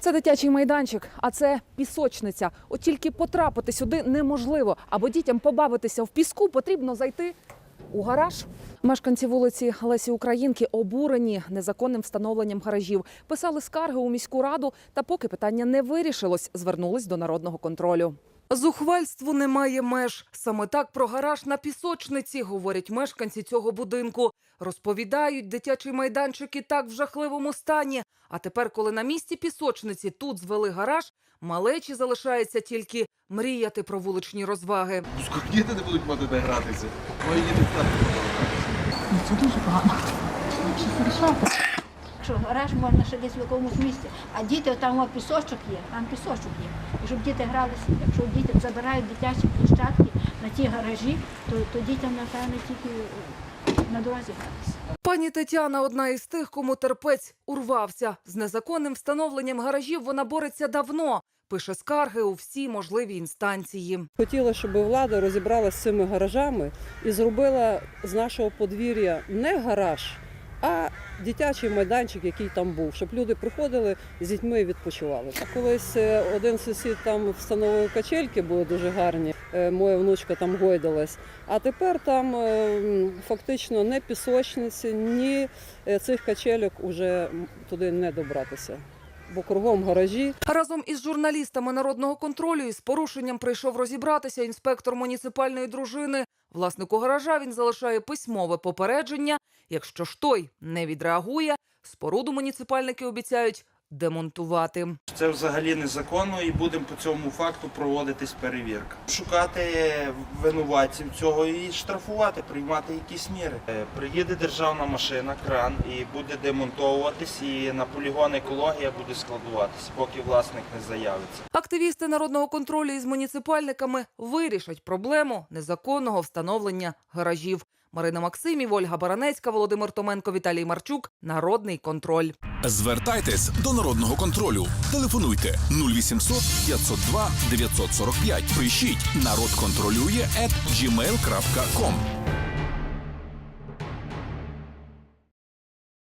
Це дитячий майданчик, а це пісочниця. От тільки потрапити сюди неможливо, або дітям побавитися в піску потрібно зайти у гараж. Мешканці вулиці Лесі Українки обурені незаконним встановленням гаражів. Писали скарги у міську раду, та поки питання не вирішилось, звернулись до народного контролю. Зухвальству немає меж. Саме так про гараж на пісочниці говорять мешканці цього будинку. Розповідають, дитячий майданчик і так в жахливому стані. А тепер, коли на місці пісочниці тут звели гараж, малечі залишається тільки мріяти про вуличні розваги. Скільки діти не будуть мати де гратися? Мої діти так. Це дуже погано. Рішати? Що гараж можна ще десь в якомусь місці, а діти там о, пісочок є, там пісочок є. І щоб діти гралися, якщо діти забирають дитячі площадки на ті гаражі, то, то дітям, напевно, тільки е, на дорозі гратися. Пані Тетяна одна із тих, кому терпець урвався. З незаконним встановленням гаражів вона бореться давно. Пише скарги у всі можливі інстанції. Хотіла, щоб влада розібралася з цими гаражами і зробила з нашого подвір'я не гараж, а дитячий майданчик, який там був, щоб люди приходили з дітьми і відпочивали. Колись е, один сусід там встановив качельки, були дуже гарні. е, Моя внучка там гойдалась. А тепер там е, фактично не пісочниці, ні цих качельок уже м, туди не добратися. Бо кругом гаражі, Разом із журналістами народного контролю із порушенням прийшов розібратися інспектор муніципальної дружини. Власнику гаража він залишає письмове попередження. Якщо ж той не відреагує, споруду муніципальники обіцяють демонтувати. Це взагалі незаконно і будемо по цьому факту проводитись перевірка. Шукати винуватців цього і штрафувати, приймати якісь міри. Е, Приїде державна машина, кран і буде демонтовуватись, і на полігон екологія буде складуватися, поки власник не заявиться. Активісти народного контролю із муніципальниками вирішать проблему незаконного встановлення гаражів. Марина Максимів, Ольга Баранецька, Володимир Томенко, Віталій Марчук. Народний контроль. Звертайтесь до народного контролю. Телефонуйте 0800 502 945. Пишіть народ контролює at gmail.com.